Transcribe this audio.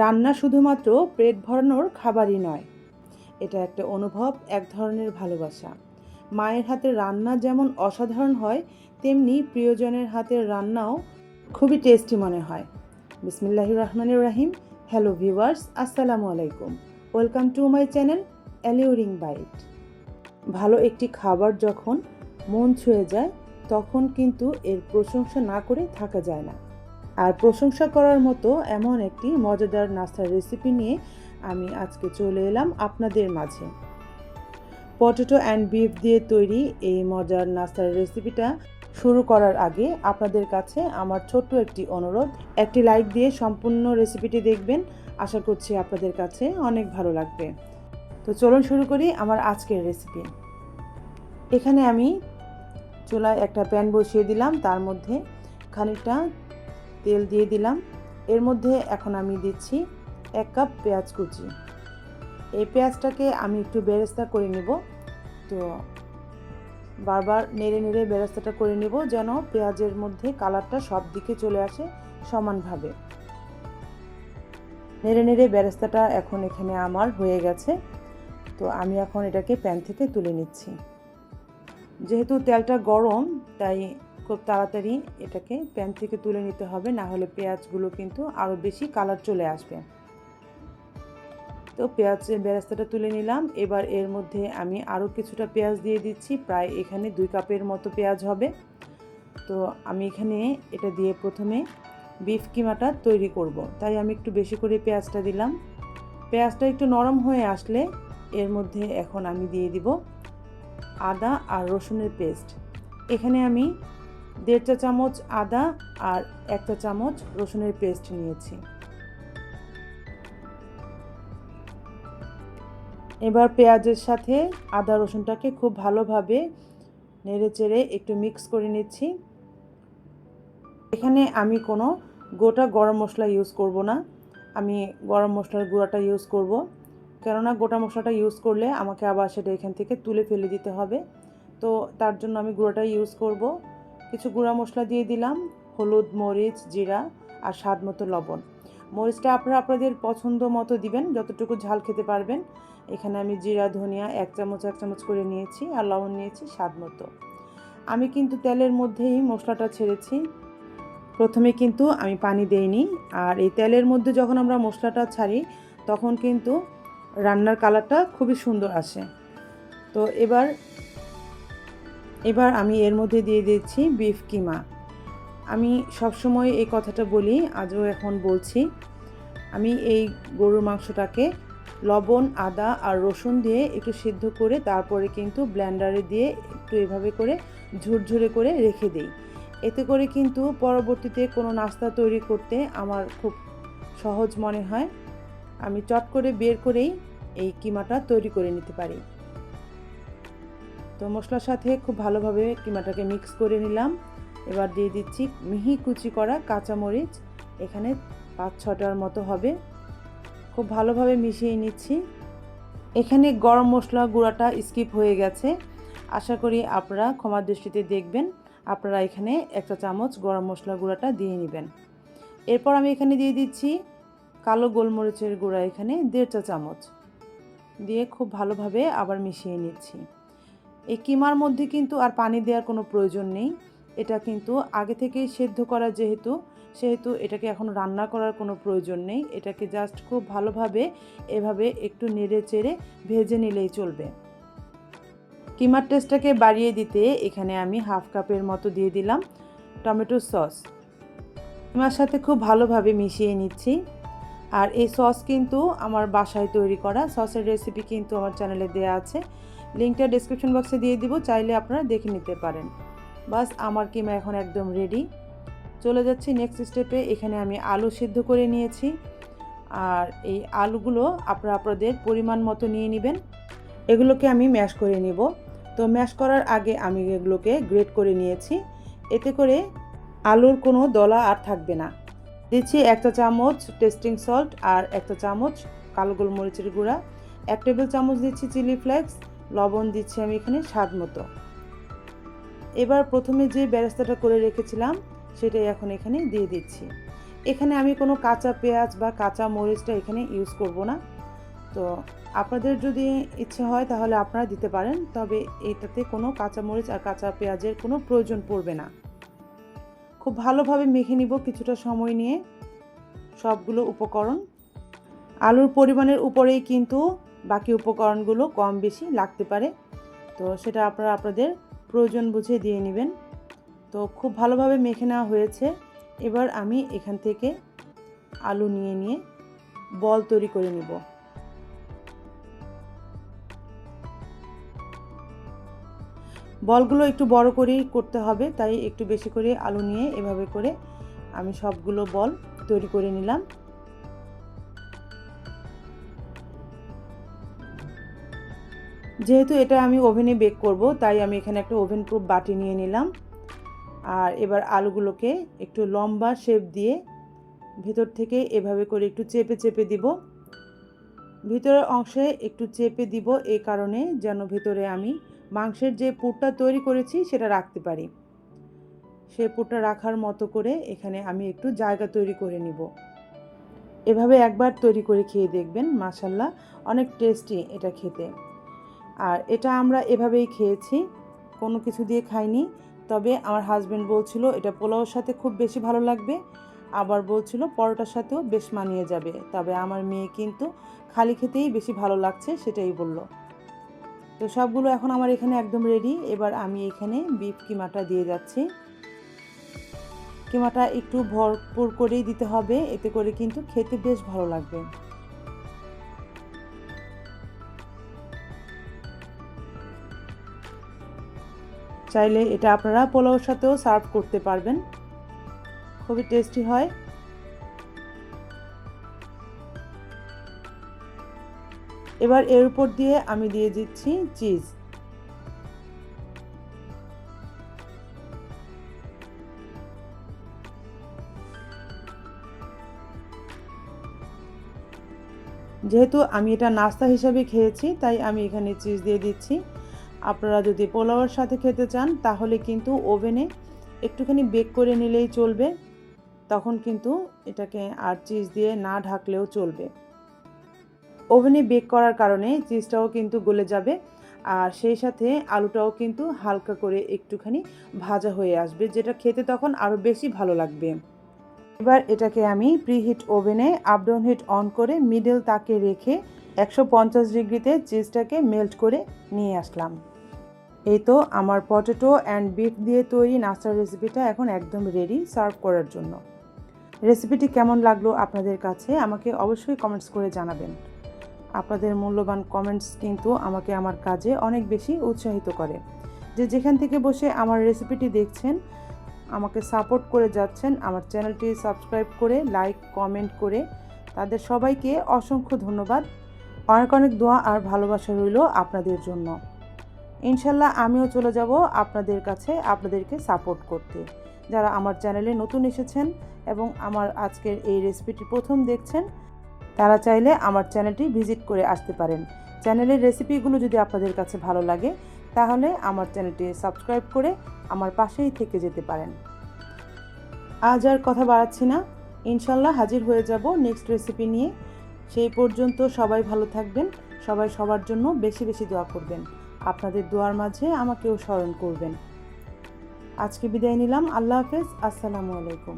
রান্না শুধুমাত্র পেট ভরানোর খাবারই নয়। এটা একটা অনুভব, এক ধরনের ভালোবাসা। মায়ের হাতের রান্না যেমন অসাধারণ হয়, তেমনি প্রিয়জনের হাতের রান্নাও খুবই টেস্টি মনে হয়। বিসমিল্লাহির রহমানির রাহিম। হ্যালো ভিউয়ার্স আসসালামু আলাইকুম। Welcome to my channel Alluring Bite ভালো একটি খাবার যখন মন ছুঁয়ে যায়, তখন কিন্তু এর প্রশংসা না করে থাকা যায় না। আর প্রশংসা করার মতো এমন একটি মজাদার নাস্তার রেসিপি নিয়ে আমি আজকে চলে এলাম আপনাদের মাঝে। পটেটো অ্যান্ড বিফ দিয়ে তৈরি এই মজার নাস্তার রেসিপিটা শুরু করার আগে আপনাদের কাছে আমার ছোট্ট একটি অনুরোধ। একটি লাইক দিয়ে সম্পূর্ণ রেসিপিটি দেখবেন। আশা করছি আপনাদের কাছে অনেক ভালো লাগবে। তো চলুন শুরু করি আমার আজকের রেসিপি এখানে আমি চুলায় একটা প্যান বসিয়ে দিলাম। তার মধ্যে খানিকটা তেল দিয়ে দিলাম। এর মধ্যে এখন আমি দিচ্ছি এক কাপ পেঁয়াজ কুচি। এই পেঁয়াজটাকে আমি একটু বেরেস্তা করে নেব। তো বারবার নেড়ে নেড়ে বেরেস্তাটা করে নেব যেন পেঁয়াজের মধ্যে কালারটা সব দিকে চলে আসে সমানভাবে। নেড়ে নেড়ে বেরেস্তাটা এখন এখানে আমার হয়ে গেছে। তো আমি এখন এটাকে প্যান থেকে তুলে নিচ্ছি। যেহেতু তেলটা গরম, তাই খুব তাড়াতাড়ি এটাকে প্যান থেকে তুলে নিতে হবে, না হলে পেঁয়াজগুলো কিন্তু আরও বেশি কালার চলে আসবে। তো পেঁয়াজের বেরাস্তাটা তুলে নিলাম। এবার এর মধ্যে আমি আরও কিছুটা পেঁয়াজ দিয়ে দিচ্ছি। প্রায় এখানে দুই কাপের মতো পেঁয়াজ হবে। তো আমি এখানে এটা দিয়ে প্রথমে বিফ কিমাটা তৈরি করব। তাই আমি একটু বেশি করে পেঁয়াজটা দিলাম। পেঁয়াজটা একটু নরম হয়ে আসলে এর মধ্যে এখন আমি দিয়ে দিব আদা আর রসুনের পেস্ট। এখানে আমি দেড় চা চামচ আদা আর এক চা চামচ রসুনের পেস্ট নিয়েছি। এবার পেঁয়াজের সাথে আদা রসুনটাকে খুব ভালোভাবে নেড়ে চেড়ে একটু মিক্স করে নিচ্ছি। এখানে আমি কোনো গোটা গরম মশলা ইউজ করব না। আমি গরম মশলার গুঁড়াটা ইউজ করব। কেননা গোটা মশলাটা ইউজ করলে আমাকে আবার সেটা এখান থেকে তুলে ফেলে দিতে হবে। তো তার জন্য আমি গুঁড়োটা ইউজ করব। কিছু গুঁড়া মশলা দিয়ে দিলাম, হলুদ, মরিচ, জিরা আর স্বাদ মতো লবণ। মরিচটা আপনারা আপনাদের পছন্দ মতো দিবেন, যতটুকু ঝাল খেতে পারবেন। এখানে আমি জিরা, ধনিয়া এক চামচ এক চামচ করে নিয়েছি আর লবণ নিয়েছি স্বাদ মতো। আমি কিন্তু তেলের মধ্যেই মশলাটা ছেড়েছি। প্রথমে কিন্তু আমি পানি দেইনি আর এই তেলের মধ্যে যখন আমরা মশলাটা ছাড়ি, তখন কিন্তু রান্নার কালারটা খুবই সুন্দর আসে। তো এবার এবার আমি এর মধ্যে দিয়ে দিচ্ছি বিফ কিমা। আমি সবসময় এই কথাটা বলি, আজও এখন বলছি। আমি এই গরুর মাংসটাকে লবণ, আদা আর রসুন দিয়ে একটু সিদ্ধ করে তারপরে কিন্তু ব্ল্যান্ডারে দিয়ে একটু এভাবে করে ঝুরঝুরে করে রেখে দেই। এতে করে কিন্তু পরবর্তীতে কোনো নাস্তা তৈরি করতে আমার খুব সহজ মনে হয়। আমি চট করে বের করেই এই কিমাটা তৈরি করে নিতে পারি। তো মশলার সাথে খুব ভালোভাবে কিমাটাকে মিক্স করে নিলাম। এবার দিয়ে দিচ্ছি মিহি কুচি করা কাঁচামরিচ। এখানে পাঁচ ছটার মতো হবে। খুব ভালোভাবে মিশিয়ে নিচ্ছি। এখানে গরম মশলা গুঁড়াটা স্কিপ হয়ে গেছে। আশা করি আপনারা ক্ষমার দৃষ্টিতে দেখবেন। আপনারা এখানে একটা চামচ গরম মশলা গুঁড়াটা দিয়ে নেবেন। এরপর আমি এখানে দিয়ে দিচ্ছি কালো গোলমরিচের গুঁড়া এখানে দেড় চা চামচ। দিয়ে খুব ভালোভাবে আবার মিশিয়ে নিচ্ছি। এই কিমার মধ্যে কিন্তু আর পানি দেওয়ার কোনো প্রয়োজন নেই। এটা কিন্তু আগে থেকেই সেদ্ধ করা যেহেতু, সেহেতু এটাকে এখন রান্না করার কোনো প্রয়োজন নেই। এটাকে জাস্ট খুব ভালোভাবে এভাবে একটু নেড়ে চেড়ে ভেজে নিলেই চলবে। কিমার টেস্টটাকে বাড়িয়ে দিতে এখানে আমি হাফ কাপের মতো দিয়ে দিলাম টমেটো সস। কিমার সাথে খুব ভালোভাবে মিশিয়ে নিচ্ছি। আর এই সস কিন্তু আমার বাসায় তৈরি করা। সসের রেসিপি কিন্তু আমার চ্যানেলে দেওয়া আছে। লিঙ্কটা ডিসক্রিপশন বক্সে দিয়ে দিব, চাইলে আপনারা দেখে নিতে পারেন। বাস, আমার কিমা এখন একদম রেডি চলে যাচ্ছি নেক্সট স্টেপে এখানে আমি আলু সিদ্ধ করে নিয়েছি। আর এই আলুগুলো আপনারা আপনাদের পরিমাণ মতো নিয়ে নেবেন। এগুলোকে আমি ম্যাশ করে নিব। তো ম্যাশ করার আগে আমি এগুলোকে গ্রেট করে নিয়েছি। এতে করে আলুর কোনো দলা আর থাকবে না। দিচ্ছি একটা চামচ টেস্টিং সল্ট আর একটা চামচ কালো গোলমরিচের গুঁড়া। এক টেবিল চামচ দিচ্ছি চিলি ফ্লেক্স লবণ দিচ্ছি আমি এখানে স্বাদ মতো। এবার প্রথমে যে ব্যবস্থাটা করে রেখেছিলাম, সেটাই এখন এখানে দিয়ে দিচ্ছি। এখানে আমি কোনো কাঁচা পেঁয়াজ বা কাঁচা মরিচটা এখানে ইউজ করব না। তো আপনাদের যদি ইচ্ছে হয় তাহলে আপনারা দিতে পারেন, তবে এটাতে কোনো কাঁচা মরিচ আর কাঁচা পেঁয়াজের কোনো প্রয়োজন পড়বে না। খুব ভালোভাবে মেখে নিব কিছুটা সময় নিয়ে। সবগুলো উপকরণ। আলুর পরিমাণের উপরেই কিন্তু বাকি উপকরণগুলো কম বেশি লাগতে পারে। তো সেটা আপনারা আপনাদের প্রয়োজন বুঝে দিয়ে নেবেন। তো খুব ভালোভাবে মেখে নেওয়া হয়েছে। এবার আমি এখান থেকে আলু নিয়ে নিয়ে বল তৈরি করে নিব। বলগুলো একটু বড় করেই করতে হবে, তাই একটু বেশি করে আলু নিয়ে এভাবে করে আমি সবগুলো বল তৈরি করে নিলাম। যেহেতু এটা আমি ওভেনে বেক করব, তাই আমি এখানে একটা ওভেন প্রুফ বাটি নিয়ে নিলাম। আর এবার আলুগুলোকে একটু লম্বা শেপ দিয়ে ভেতর থেকে এভাবে করে একটু চেপে চেপে দিব। ভিতরের অংশে একটু চেপে দিব এই কারণে যেন ভেতরে আমি মাংসের যে পুরটা তৈরি করেছি সেটা রাখতে পারি। সে পুরটা রাখার মতো করে এখানে আমি একটু জায়গা তৈরি করে নিব। এভাবে একবার তৈরি করে খেয়ে দেখবেন মাসাল্লাহ অনেক টেস্টি এটা খেতে। আর এটা আমরা এভাবেই খেয়েছি, কোনো কিছু দিয়ে খাইনি। তবে আমার হাজব্যান্ড বলছিল, এটা পোলাওর সাথে খুব বেশি ভালো লাগবে। আবার বলছিল, পরোটার সাথেও বেশ মানিয়ে যাবে। তবে আমার মেয়ে কিন্তু খালি খেতেই বেশি ভালো লাগছে, সেটাই বলল। তো সবগুলো এখন আমার এখানে একদম রেডি এবার আমি এখানে বিফ কিমাটা দিয়ে যাচ্ছি। কিমাটা একটু ভরপুর করেই দিতে হবে, এতে করে কিন্তু খেতে বেশ ভালো লাগবে। চাইলে এটা আপনারা পোলাওর সাথেও সার্ভ করতে পারবেন। খুবই টেস্টি হয়। এবার এর উপর দিয়ে আমি দিয়ে দিচ্ছি চিজ। যেহেতু আমি এটা নাস্তা হিসাবে খেয়েছি, তাই আমি এখানে চিজ দিয়ে দিচ্ছি। আপনারা যদি পোলাওয়ের সাথে খেতে চান, তাহলে কিন্তু ওভেনে একটুখানি বেক করে নিলেই চলবে। তখন কিন্তু এটাকে আর চিজ দিয়ে না ঢাকলেও চলবে। ওভেনে বেক করার কারণে চিজটাও কিন্তু গলে যাবে আর সেই সাথে আলুটাও কিন্তু হালকা করে একটুখানি ভাজা হয়ে আসবে, যেটা খেতে তখন আরও বেশি ভালো লাগবে। এবার এটাকে আমি প্রিহিট ওভেনে আপডাউন হিট অন করে মিডল তাকে রেখে একশো পঞ্চাশ ডিগ্রিতে চিজটাকে মেল্ট করে নিয়ে আসলাম। এই তো আমার পটেটো অ্যান্ড বিট দিয়ে তৈরি নাস্তার রেসিপিটা এখন একদম রেডি সার্ভ করার জন্য। রেসিপিটি কেমন লাগল আপনাদের কাছে আমাকে অবশ্যই কমেন্টস করে জানাবেন। আপনাদের মূল্যবান কমেন্টস কিন্তু আমাকে আমার কাজে অনেক বেশি উৎসাহিত করে। যে যেখান থেকে বসে আমার রেসিপিটি দেখছেন, আমাকে সাপোর্ট করে যাচ্ছেন, আমার চ্যানেলটি সাবস্ক্রাইব করে লাইক কমেন্ট করে, তাদের সবাইকে অসংখ্য ধন্যবাদ। অনেক অনেক দোয়া আর ভালোবাসা রইল আপনাদের জন্য। ইনশাল্লাহ আমিও চলে যাব আপনাদের কাছে আপনাদেরকে সাপোর্ট করতে। যারা আমার চ্যানেলে নতুন এসেছেন এবং আমার আজকের এই রেসিপিটি প্রথম দেখছেন, তারা চাইলে আমার চ্যানেলটি ভিজিট করে আসতে পারেন। চ্যানেলের রেসিপিগুলো যদি আপনাদের কাছে ভালো লাগে, তাহলে আমার চ্যানেলটি সাবস্ক্রাইব করে আমার পাশেই থেকে যেতে পারেন। আজ আর কথা বাড়াচ্ছি না। ইনশাল্লাহ হাজির হয়ে যাব নেক্সট রেসিপি নিয়ে। সেই পর্যন্ত সবাই ভালো থাকবেন, সবাই সবার জন্য বেশি বেশি দোয়া করবেন। আপনাদের দোয়ার মাঝে আমাকেও স্মরণ করবেন। আজকে বিদায় নিলাম, আল্লাহ হাফেজ, আসসালামু আলাইকুম।